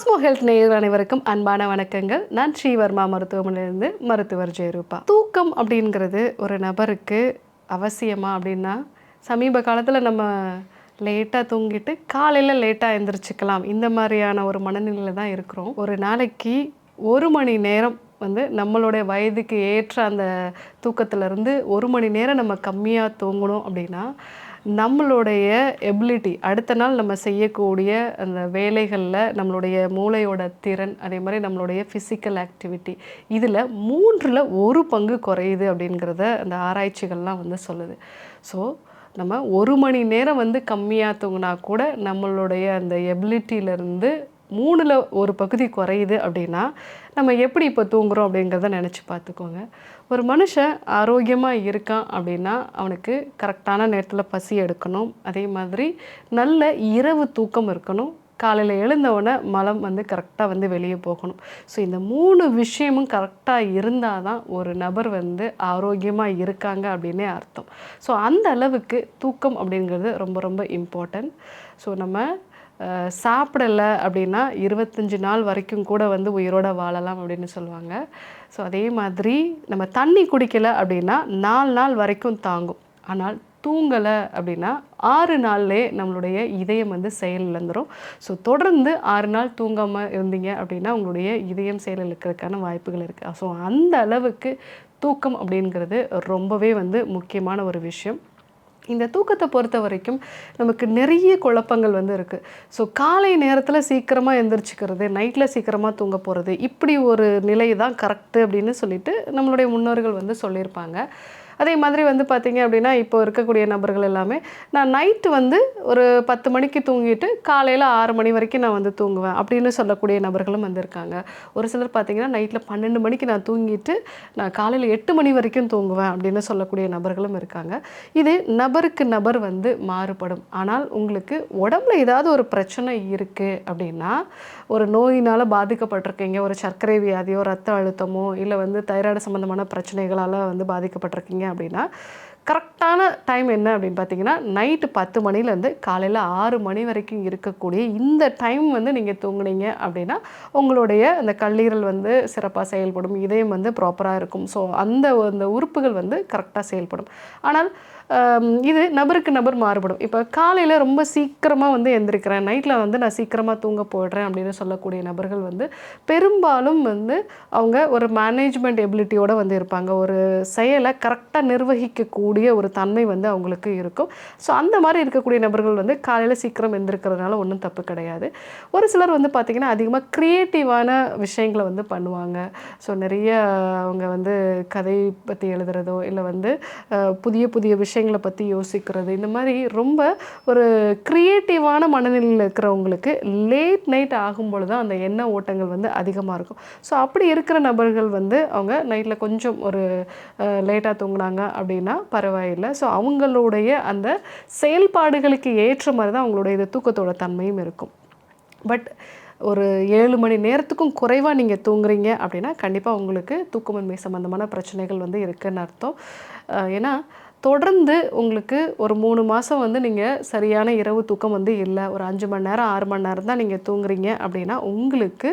Cosmo health நேயர் அனைவருக்கும் அன்பான வணக்கங்கள். நான் ஸ்ரீவர்மா மருத்துவமனையிலிருந்து மருத்துவர் ஜெயரூபா. தூக்கம் அப்படிங்கிறது ஒரு நபருக்கு அவசியமா அப்படின்னா சமீப காலத்தில் நம்ம லேட்டாக தூங்கிட்டு காலையில் லேட்டாக எழுந்திரிச்சிக்கலாம் இந்த மாதிரியான ஒரு மனநிலையில் தான் இருக்கிறோம். ஒரு நாளைக்கு ஒரு மணி நேரம் வந்து நம்மளுடைய வயதுக்கு ஏற்ற அந்த தூக்கத்திலேருந்து ஒரு மணி நேரம் நம்ம கம்மியாக தூங்கணும் அப்படின்னா நம்மளுடைய எபிலிட்டி அடுத்த நாள் நம்ம செய்யக்கூடிய அந்த வேலைகளில் நம்மளுடைய மூளையோட திறன் அதே மாதிரி நம்மளுடைய ஃபிசிக்கல் ஆக்டிவிட்டி இதில் மூன்றில் ஒரு பங்கு குறையுது அப்படிங்கிறத அந்த ஆராய்ச்சிகள்லாம் வந்து சொல்லுது. ஸோ நம்ம ஒரு மணி நேரம் வந்து கம்மியாக தூங்கினா கூட நம்மளுடைய அந்த எபிலிட்டியிலேருந்து மூணில் ஒரு பகுதி குறையுது அப்படின்னா நம்ம எப்படி இப்போ தூங்குறோம் அப்படிங்கிறத நினச்சி பார்த்துக்கோங்க. ஒரு மனுஷன் ஆரோக்கியமாக இருக்கான் அப்படின்னா அவனுக்கு கரெக்டான நேரத்தில் பசி எடுக்கணும். அதே மாதிரி நல்ல இரவு தூக்கம் இருக்கணும். காலையில் எழுந்தவுடனே மலம் வந்து கரெக்டாக வந்து வெளியே போகணும். ஸோ இந்த மூணு விஷயமும் கரெக்டாக இருந்தால் தான் ஒரு நபர் வந்து ஆரோக்கியமாக இருக்காங்க அப்படின்னே அர்த்தம். ஸோ அந்த அளவுக்கு தூக்கம் அப்படிங்கிறது ரொம்ப ரொம்ப இம்பார்ட்டன்ட் ஸோ நம்ம சாப்பிடல அப்படின்னா இருபத்தஞ்சி நாள் வரைக்கும் கூட வந்து உயிரோட வாழலாம் அப்படின்னு சொல்லுவாங்க. ஸோ அதே மாதிரி நம்ம தண்ணி குடிக்கலை அப்படின்னா நாலு நாள் வரைக்கும் தாங்கும். ஆனால் தூங்கலை அப்படின்னா ஆறு நாள்லே நம்மளுடைய இதயம் வந்து செயலிழந்துடும் ஸோ தொடர்ந்து ஆறு நாள் தூங்காமல் இருந்தீங்க அப்படின்னா உங்களுடைய இதயம் செயலிழக்கிறதுக்கான வாய்ப்புகள் இருக்குது ஸோ அந்த அளவுக்கு தூக்கம் அப்படிங்கிறது ரொம்பவே வந்து முக்கியமான ஒரு விஷயம். இந்த தூக்கத்தை பொறுத்த வரைக்கும் நமக்கு நிறைய குழப்பங்கள் வந்து இருக்குது ஸோ காலை நேரத்தில் சீக்கிரமாக எந்திரிச்சிக்கிறது நைட்டில் சீக்கிரமாக தூங்க போகிறது இப்படி ஒரு நிலை தான் கரெக்டு அப்படின்னு சொல்லிட்டு நம்மளுடைய முன்னோர்கள் வந்து சொல்லியிருப்பாங்க. அதே மாதிரி வந்து பார்த்திங்க அப்படின்னா இப்போ இருக்கக்கூடிய நபர்கள் எல்லாமே நான் நைட்டு வந்து ஒரு பத்து மணிக்கு தூங்கிட்டு காலையில் ஆறு மணி வரைக்கும் நான் வந்து தூங்குவேன் அப்படின்னு சொல்லக்கூடிய நபர்களும் வந்திருக்காங்க ஒரு சிலர் பார்த்திங்கன்னா நைட்டில் பன்னெண்டு மணிக்கு நான் தூங்கிட்டு நான் காலையில் எட்டு மணி வரைக்கும் தூங்குவேன் அப்படின்னு சொல்லக்கூடிய நபர்களும் இருக்காங்க. இது நபருக்கு நபர் வந்து மாறுபடும். ஆனால் உங்களுக்கு உடம்புல ஏதாவது ஒரு பிரச்சனை இருக்குது அப்படின்னா ஒரு நோயினால் பாதிக்கப்பட்டிருக்கீங்க ஒரு சர்க்கரை வியாதியோ ரத்த அழுத்தமோ இல்லை வந்து தைராய்டு சம்மந்தமான பிரச்சனைகளால் வந்து பாதிக்கப்பட்டிருக்கீங்க அப்படின்னா கரெக்ட் கரெக்டான டைம் என்ன அப்படின்னு பார்த்தீங்கன்னா நைட்டு பத்து மணிலேருந்து காலையில் ஆறு மணி வரைக்கும் இருக்கக்கூடிய இந்த டைம் வந்து நீங்கள் தூங்குனீங்க அப்படின்னா உங்களுடைய அந்த கல்லீரல் வந்து சிறப்பாக செயல்படும் இதயம் வந்து ப்ராப்பராக இருக்கும். ஸோ அந்த அந்த உறுப்புகள் வந்து கரெக்டாக செயல்படும். ஆனால் இது நபருக்கு நபர் மாறுபடும். இப்போ காலையில் ரொம்ப சீக்கிரமாக வந்து எந்திரிக்கிறேன் நைட்டில் வந்து நான் சீக்கிரமாக தூங்க போயிடுறேன் அப்படின்னு சொல்லக்கூடிய நபர்கள் வந்து பெரும்பாலும் வந்து அவங்க ஒரு மேனேஜ்மெண்ட் எபிலிட்டியோடு வந்து இருப்பாங்க. ஒரு செயலை கரெக்டாக நிர்வகிக்கக்கூடிய ஒரு தன்மை வந்து அவங்களுக்கு இருக்கும். ஸோ அந்த மாதிரி இருக்கக்கூடிய நபர்கள் வந்து காலையில் சீக்கிரம் எந்திரிக்கிறதுனால ஒன்றும் தப்பு கிடையாது. ஒரு சிலர் வந்து பார்த்திங்கன்னா அதிகமாக க்ரியேட்டிவான விஷயங்களை வந்து பண்ணுவாங்க. ஸோ நிறைய அவங்க வந்து கதை பற்றி எழுதுறதோ இல்லை வந்து புதிய புதிய விஷயங்களை பற்றி யோசிக்கிறது இந்த மாதிரி ரொம்ப ஒரு க்ரியேட்டிவான மனநிலையில் இருக்கிறவங்களுக்கு லேட் நைட் ஆகும்பொழுது தான் அந்த எண்ண ஓட்டங்கள் வந்து அதிகமாக இருக்கும். ஸோ அப்படி இருக்கிற நபர்கள் வந்து அவங்க நைட்டில் கொஞ்சம் ஒரு லேட்டாக தூங்கினாங்க அப்படின்னா பரவாயில்லை. ஸோ அவங்களுடைய அந்த செயல்பாடுகளுக்கு ஏற்ற மாதிரி தான் அவங்களுடைய இது தூக்கத்தோட தன்மையும் இருக்கும். பட் ஒரு ஏழு மணி நேரத்துக்கும் குறைவாக நீங்கள் தூங்குறீங்க அப்படின்னா கண்டிப்பாக உங்களுக்கு தூக்கமின்மை சம்மந்தமான பிரச்சனைகள் வந்து இருக்குன்னு அர்த்தம். ஏன்னா தொடர்ந்து உங்களுக்கு ஒரு மூணு மாதம் வந்து நீங்கள் சரியான இரவு தூக்கம் வந்து இல்லை. ஒரு அஞ்சு மணி நேரம் ஆறு மணி நேரம் தான் நீங்கள் தூங்குறீங்க அப்படின்னா உங்களுக்கு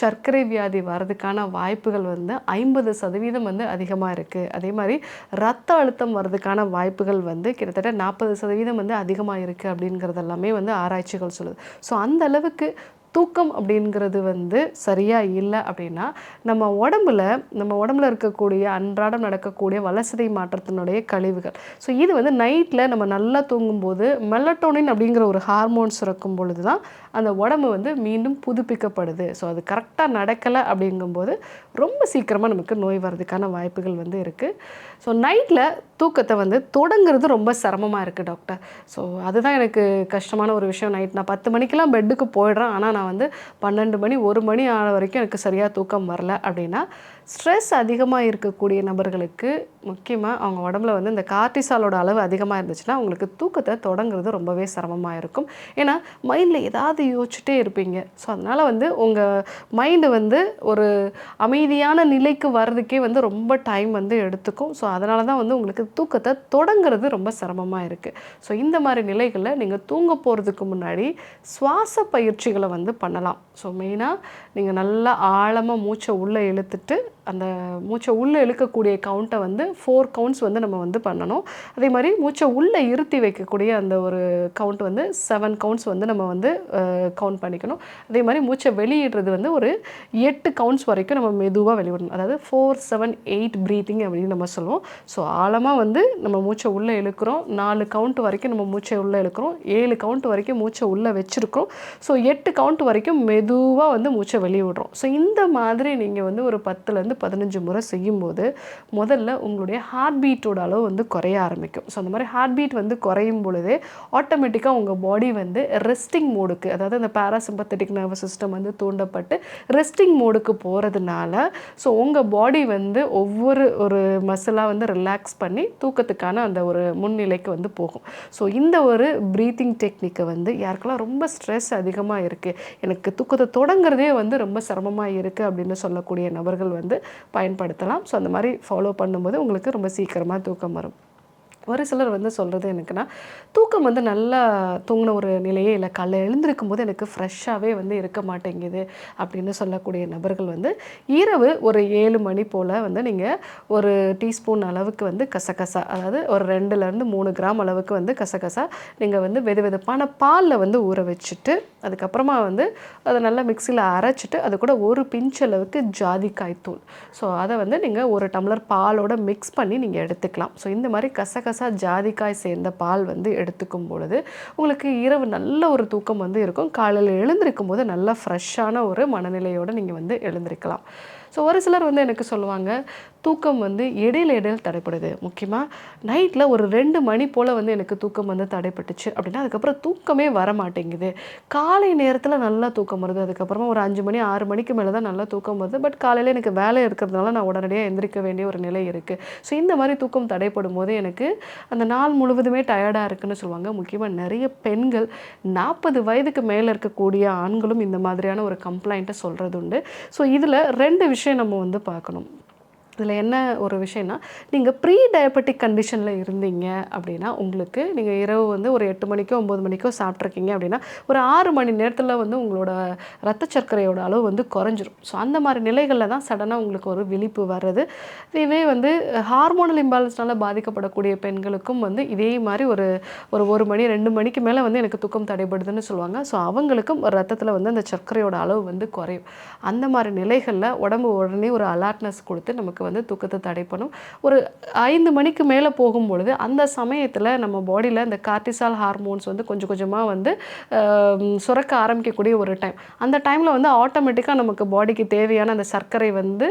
சர்க்கரை வியாதி வர்றதுக்கான வாய்ப்புகள் வந்து ஐம்பது சதவீதம் வந்து அதிகமாக இருக்குது அதே மாதிரி ரத்த அழுத்தம் வர்றதுக்கான வாய்ப்புகள் வந்து கிட்டத்தட்ட நாற்பது சதவீதம் வந்து அதிகமாக இருக்குது அப்படிங்கிறது எல்லாமே வந்து ஆராய்ச்சிகள் சொல்லுது. ஸோ அந்த அளவுக்கு தூக்கம் அப்படிங்கிறது வந்து சரியாக இல்லை அப்படின்னா நம்ம உடம்புல நம்ம உடம்புல இருக்கக்கூடிய அன்றாடம் நடக்கக்கூடிய வளசதை மாற்றத்தினுடைய கழிவுகள். ஸோ இது வந்து நைட்டில் நம்ம நல்லா தூங்கும்போது மெலட்டோனின் அப்படிங்கிற ஒரு ஹார்மோன் சுரக்கும் பொழுது தான் அந்த உடம்பு வந்து மீண்டும் புதுப்பிக்கப்படுது. ஸோ அது கரெக்டாக நடக்கலை அப்படிங்கும்போது ரொம்ப சீக்கிரமாக நமக்கு நோய் வர்றதுக்கான வாய்ப்புகள் வந்து இருக்குது ஸோ நைட்டில் தூக்கத்தை வந்து தொடங்குறது ரொம்ப சிரமமாக இருக்குது டாக்டர் ஸோ அதுதான் எனக்கு கஷ்டமான ஒரு விஷயம். நைட் நான் பத்து மணிக்கெல்லாம் பெட்டுக்கு போயிடுறேன். ஆனால் நான் வந்து பன்னெண்டு மணி ஒரு மணி ஆன வரைக்கும் எனக்கு சரியாக தூக்கம் வரல அப்படின்னா ஸ்ட்ரெஸ் அதிகமாக இருக்கக்கூடிய நபர்களுக்கு முக்கியமாக அவங்க உடம்புல வந்து இந்த கார்டிசாலோட அளவு அதிகமாக இருந்துச்சுன்னா அவங்களுக்கு தூக்கத்தை தொடங்குறது ரொம்பவே சிரமமாக இருக்கும். ஏன்னா மைண்டில் ஏதாவது யோசிச்சுட்டே இருப்பீங்க. ஸோ அதனால் வந்து உங்கள் மைண்டு வந்து ஒரு அமைதியான நிலைக்கு வர்றதுக்கே வந்து ரொம்ப டைம் வந்து எடுத்துக்கும். ஸோ அதனால தான் வந்து உங்களுக்கு தூக்கத்தை தொடங்குறது ரொம்ப சிரமமாக இருக்குது ஸோ இந்த மாதிரி நிலைகளில் நீங்கள் தூங்க போகிறதுக்கு முன்னாடி சுவாச பயிற்சிகளை வந்து பண்ணலாம். ஸோ மெயினாக நீங்கள் நல்லா ஆழமாக மூச்சை உள்ளே இழுத்துட்டு அந்த மூச்சை உள்ளே இழுக்கக்கூடிய கவுண்ட்டை வந்து ஃபோர் கவுண்ட்ஸ் வந்து நம்ம வந்து பண்ணணும். அதே மாதிரி மூச்சை உள்ளே இருத்தி வைக்கக்கூடிய அந்த ஒரு கவுண்ட் வந்து செவன் கவுண்ட்ஸ் வந்து நம்ம வந்து கவுண்ட் பண்ணிக்கணும். அதே மாதிரி மூச்சை வெளியிடுறது வந்து ஒரு எட்டு கவுண்ட்ஸ் வரைக்கும் நம்ம மெதுவாக வெளிவிடணும். அதாவது ஃபோர் செவன் எயிட் ப்ரீத்திங் அப்படின்னு நம்ம சொல்லுவோம். ஸோ ஆழமாக வந்து நம்ம மூச்சை உள்ளே இழுக்கிறோம். நாலு கவுண்ட் வரைக்கும் நம்ம மூச்சை உள்ளே இழுக்கிறோம். ஏழு கவுண்ட் வரைக்கும் மூச்சை உள்ளே வச்சுருக்கிறோம். ஸோ எட்டு கவுண்ட் வரைக்கும் மெதுவாக வந்து மூச்சை வெளியே விடுறோம் ஸோ இந்த மாதிரி நீங்கள் வந்து ஒரு பத்துலேருந்து பதினஞ்சு முறை செய்யும்போது முதல்ல உங்களுடைய ஹார்ட் பீட்டோட அளவு வந்து குறைய ஆரம்பிக்கும். ஸோ அந்த மாதிரி ஹார்ட் பீட் வந்து குறையும் பொழுதே ஆட்டோமேட்டிக்காக உங்கள் பாடி வந்து ரெஸ்டிங் மோடுக்கு அதாவது அந்த பேராசிம்பத்தட்டிக் நர்வஸ் சிஸ்டம் வந்து தூண்டப்பட்டு ரெஸ்டிங் மோடுக்கு போகிறதுனால ஸோ உங்கள் பாடி வந்து ஒவ்வொரு ஒரு மசிலாக வந்து ரிலாக்ஸ் பண்ணி தூக்கத்துக்கான அந்த ஒரு முன்னிலைக்கு வந்து போகும். ஸோ இந்த ஒரு ப்ரீத்திங் டெக்னிக்கை வந்து யாருக்கெல்லாம் ரொம்ப ஸ்ட்ரெஸ் அதிகமாக இருக்குது எனக்கு தூக்கத்தை தொடங்குறதே வந்து ரொம்ப சிரமமாக இருக்குது அப்படின்னு சொல்லக்கூடிய நபர்கள் வந்து பயன்படுத்தலாம். ஸோ அந்த மாதிரி ஃபாலோ பண்ணும்போது உங்களுக்கு ரொம்ப சீக்கிரமாக தூக்கம் வரும். ஒரு சிலர் வந்து சொல்கிறது எனக்குன்னா தூக்கம் வந்து நல்லா தூங்கின ஒரு நிலையே இல்லை. காலைல எழுந்திருக்கும் போது எனக்கு ஃப்ரெஷ்ஷாகவே வந்து இருக்க மாட்டேங்குது அப்படின்னு சொல்லக்கூடிய நபர்கள் வந்து இரவு ஒரு ஏழு மணி போல் வந்து நீங்கள் ஒரு டீஸ்பூன் அளவுக்கு வந்து கசகசா அதாவது ஒரு ரெண்டுலேருந்து மூணு கிராம் அளவுக்கு வந்து கசகசா நீங்கள் வந்து வெது வெதுப்பான பாலில் வந்து ஊற வச்சுட்டு அதுக்கப்புறமா வந்து அதை நல்லா மிக்சியில் அரைச்சிட்டு அது கூட ஒரு பிஞ்ச் அளவுக்கு ஜாதிக்காய் தூள். ஸோ அதை வந்து நீங்கள் ஒரு டம்ளர் பாலோட மிக்ஸ் பண்ணி நீங்கள் எடுத்துக்கலாம். ஸோ இந்த மாதிரி கசகச ஜாதிக்காய் சேர்ந்த பால் வந்து எடுத்துக்கும் பொழுது உங்களுக்கு இரவு நல்ல ஒரு தூக்கம் வந்து இருக்கும். காலையில் எழுந்திருக்கும் போது நல்ல ஃப்ரெஷ்ஷான ஒரு மனநிலையோடு நீங்கள் வந்து எழுந்திருக்கலாம். ஸோ ஒரு சிலர் வந்து எனக்கு சொல்லுவாங்க தூக்கம் வந்து இடையில இடையில் தடைப்படுது முக்கியமாக நைட்டில் ஒரு ரெண்டு மணி போல் வந்து எனக்கு தூக்கம் வந்து தடைப்பட்டுச்சு அப்படின்னா அதுக்கப்புறம் தூக்கமே வர மாட்டேங்குது காலை நேரத்தில் நல்லா தூக்கம் வருது அதுக்கப்புறமா ஒரு அஞ்சு மணி ஆறு மணிக்கு மேலே தான் நல்லா தூக்கம் வருது. பட் காலையில் எனக்கு வேலை இருக்கிறதுனால நான் உடனடியாக எந்திரிக்க வேண்டிய ஒரு நிலை இருக்குது ஸோ இந்த மாதிரி தூக்கம் தடைப்படும் போது எனக்கு அந்த நாள் முழுவதுமே டயர்டாக இருக்குன்னு சொல்லுவாங்க. முக்கியமாக நிறைய பெண்கள் நாற்பது வயதுக்கு மேலே இருக்கக்கூடிய ஆண்களும் இந்த மாதிரியான ஒரு கம்ப்ளைண்ட்டை சொல்கிறது உண்டு ஸோ இதில் ரெண்டு விஷயம் விஷயம் நம்ம வந்து பார்க்கணும். இதில் என்ன ஒரு விஷயம்னா நீங்கள் ப்ரீ டயபெட்டிக் கண்டிஷனில் இருந்தீங்க அப்படின்னா உங்களுக்கு நீங்கள் இரவு வந்து ஒரு எட்டு மணிக்கோ ஒம்பது மணிக்கோ சாப்பிட்ருக்கீங்க அப்படின்னா ஒரு ஆறு மணி நேரத்தில் வந்து உங்களோட ரத்த சர்க்கரையோட அளவு வந்து குறைஞ்சிரும். ஸோ அந்த மாதிரி நிலைகளில் தான் சடனாக உங்களுக்கு ஒரு விழிப்பு வர்றது. இதுவே வந்து ஹார்மோனல் இம்பாலன்ஸ்னால் பாதிக்கப்படக்கூடிய பெண்களுக்கும் வந்து இதே மாதிரி ஒரு ஒரு ஒரு மணி ரெண்டு மணிக்கு மேலே வந்து எனக்கு தூக்கம் தடைபடுதுன்னு சொல்லுவாங்க. ஸோ அவங்களுக்கும் ரத்தத்தில் வந்து அந்த சர்க்கரையோட அளவு வந்து குறையும். அந்த மாதிரி நிலைகளில் உடம்பு உடனே ஒரு அலர்ட்னஸ் கொடுத்து நமக்கு வந்து தூக்கத்தை தடை பண்ணும். ஒரு ஐந்து மணிக்கு மேலே போகும்பொழுது அந்த சமயத்தில் நம்ம பாடியில் இந்த கார்டிசால் ஹார்மோன்ஸ் வந்து கொஞ்சம் கொஞ்சமாக வந்து சுரக்க ஆரம்பிக்கக்கூடிய ஒரு டைம் அந்த டைமில் வந்து ஆட்டோமேட்டிக்காக நமக்கு பாடிக்கு தேவையான அந்த சர்க்கரை வந்து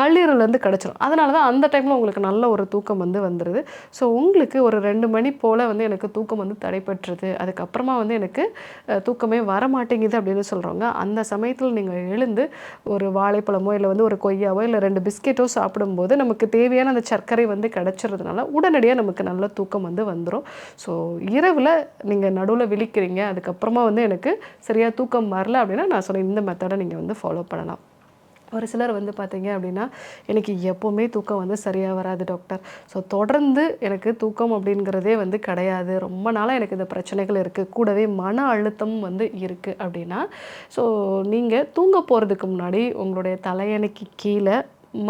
கல்லீரலேருந்து கிடச்சிரும். அதனால தான் அந்த டைமில் உங்களுக்கு நல்ல ஒரு தூக்கம் வந்து வந்துடுது ஸோ உங்களுக்கு ஒரு ரெண்டு மணி போல் வந்து எனக்கு தூக்கம் வந்து தடைப்பட்டுருது அதுக்கப்புறமா வந்து எனக்கு தூக்கமே வர மாட்டேங்குது அப்படின்னு சொல்கிறவங்க அந்த சமயத்தில் நீங்கள் எழுந்து ஒரு வாழைப்பழமோ இல்லை வந்து ஒரு கொய்யாவோ இல்லை ரெண்டு பிஸ்கெட்டோ சாப்பிடும்போது நமக்கு தேவையான அந்த சர்க்கரை வந்து கிடச்சிறதுனால உடனடியாக நமக்கு நல்ல தூக்கம் வந்து வந்துடும் ஸோ இரவில் நீங்கள் நடுவில் விழிக்கிறீங்க அதுக்கப்புறமா வந்து எனக்கு சரியாக தூக்கம் வரல அப்படின்னா நான் சொன்ன இந்த மெத்தடை நீங்கள் வந்து ஃபாலோ பண்ணலாம். ஒரு சிலர் வந்து பார்த்தீங்க அப்படின்னா எனக்கு எப்போவுமே தூக்கம் வந்து சரியாக வராது டாக்டர் ஸோ தொடர்ந்து எனக்கு தூக்கம் அப்படிங்கிறதே வந்து கிடையாது. ரொம்ப நாளாக எனக்கு இந்த பிரச்சனைகள் இருக்குது கூடவே மன அழுத்தம் வந்து இருக்குது அப்படின்னா ஸோ நீங்கள் தூங்க போகிறதுக்கு முன்னாடி உங்களுடைய தலையணைக்கு கீழே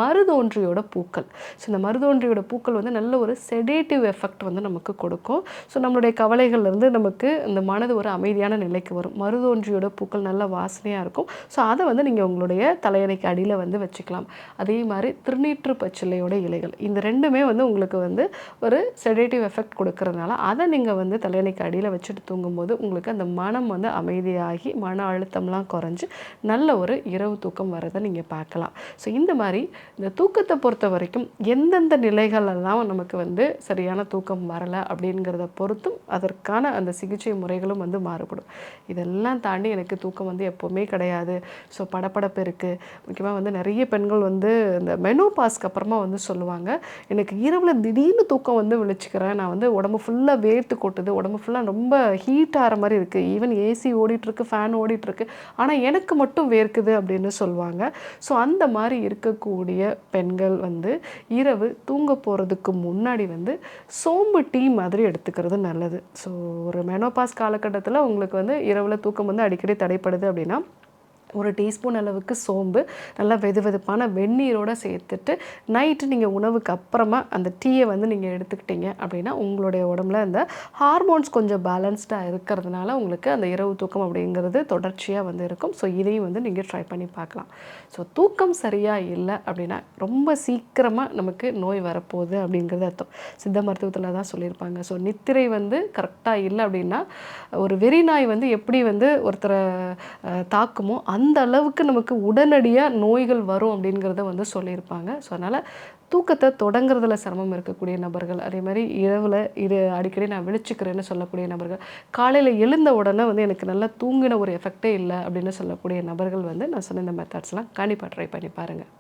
மருதோன்றியோட பூக்கள். ஸோ இந்த மருதோன்றியோட பூக்கள் வந்து நல்ல ஒரு செடேட்டிவ் எஃபெக்ட் வந்து நமக்கு கொடுக்கும். ஸோ நம்மளுடைய கவலைகள்லேருந்து நமக்கு இந்த மனது ஒரு அமைதியான நிலைக்கு வரும். மருதோன்றியோட பூக்கள் நல்ல வாசனையாக இருக்கும். ஸோ அதை வந்து நீங்கள் உங்களுடைய தலையணைக்கு அடியில் வந்து வச்சுக்கலாம். அதே மாதிரி திருநீற்று பச்சிலையோட இலைகள். இந்த ரெண்டுமே வந்து உங்களுக்கு வந்து ஒரு செடேட்டிவ் எஃபெக்ட் கொடுக்கறதுனால அதை நீங்கள் வந்து தலையணைக்கு அடியில் வச்சுட்டு தூங்கும்போது உங்களுக்கு அந்த மனம் வந்து அமைதியாகி மன அழுத்தம்லாம் குறைஞ்சி நல்ல ஒரு இரவு தூக்கம் வரதை நீங்கள் பார்க்கலாம். ஸோ இந்த மாதிரி இந்த தூக்கத்தை பொறுத்த வரைக்கும் எந்தெந்த நிலைகளெல்லாம் நமக்கு வந்து சரியான தூக்கம் வரலை அப்படிங்கிறத பொறுத்தும் அதற்கான அந்த சிகிச்சை முறைகளும் வந்து மாறுபடும். இதெல்லாம் தாண்டி எனக்கு தூக்கம் வந்து எப்போவுமே கிடையாது. ஸோ படப்படப்பு இருக்குது முக்கியமாக வந்து நிறைய பெண்கள் வந்து இந்த மெனோபாஸ்க்கு அப்புறமா வந்து சொல்லுவாங்க எனக்கு இரவில் திடீர்னு தூக்கம் வந்து விழிச்சிக்கிறேன். நான் வந்து உடம்பு ஃபுல்லாக வேர்த்து கொட்டுது. உடம்பு ஃபுல்லாக ரொம்ப ஹீட் ஆகிற மாதிரி இருக்குது ஈவன் ஏசி ஓடிட்டுருக்கு ஃபேன் ஓடிட்டுருக்கு ஆனால் எனக்கு மட்டும் வேர்க்குது அப்படின்னு சொல்லுவாங்க. ஸோ அந்த மாதிரி இருக்கக்கூடிய பெண்கள் வந்து இரவு தூங்க போகிறதுக்கு முன்னாடி வந்து சோம்பு டீ மாதிரி எடுத்துக்கிறது நல்லது. ஸோ ஒரு மெனோபாஸ் காலகட்டத்தில் உங்களுக்கு வந்து இரவில் தூக்கம் வந்து அடிக்கடி தடைப்படுது அப்படின்னா ஒரு டீஸ்பூன் அளவுக்கு சோம்பு நல்லா வெது வெதுப்பான வெந்நீரோடு சேர்த்துட்டு நைட்டு நீங்கள் உணவுக்கு அப்புறமா அந்த டீயை வந்து நீங்கள் எடுத்துக்கிட்டீங்க அப்படின்னா உங்களுடைய உடம்புல அந்த ஹார்மோன்ஸ் கொஞ்சம் பேலன்ஸ்டாக இருக்கிறதுனால உங்களுக்கு அந்த இரவு தூக்கம் அப்படிங்கிறது தொடர்ச்சியாக வந்து இருக்கும். ஸோ இதையும் வந்து நீங்கள் ட்ரை பண்ணி பார்க்கலாம். ஸோ தூக்கம் சரியாக இல்லை அப்படின்னா ரொம்ப சீக்கிரமாக நமக்கு நோய் வரப்போகுது அப்படிங்கிறது அர்த்தம். சித்த மருத்துவத்தில் தான் சொல்லியிருப்பாங்க. ஸோ நித்திரை வந்து கரெக்டாக இல்லை அப்படின்னா ஒரு வெறி நாய் வந்து எப்படி வந்து ஒருத்தரை தாக்குமோ அந்த அந்த அளவுக்கு நமக்கு உடனடியாக நோய்கள் வரும் அப்படிங்கிறத வந்து சொல்லியிருப்பாங்க. ஸோ அதனால் தூக்கத்தை தொடங்குறதுல சிரமம் இருக்கக்கூடிய நபர்கள் அதே மாதிரி இரவில் இது அடிக்கடி நான் விழிச்சுக்கிறேன்னு சொல்லக்கூடிய நபர்கள் காலையில் எழுந்த உடனே வந்து எனக்கு நல்லா தூங்கின ஒரு எஃபெக்டே இல்லை அப்படின்னு சொல்லக்கூடிய நபர்கள் வந்து நான் சொன்ன இந்த மெத்தட்ஸ்லாம் கண்டிப்பாக ட்ரை பண்ணி பாருங்கள்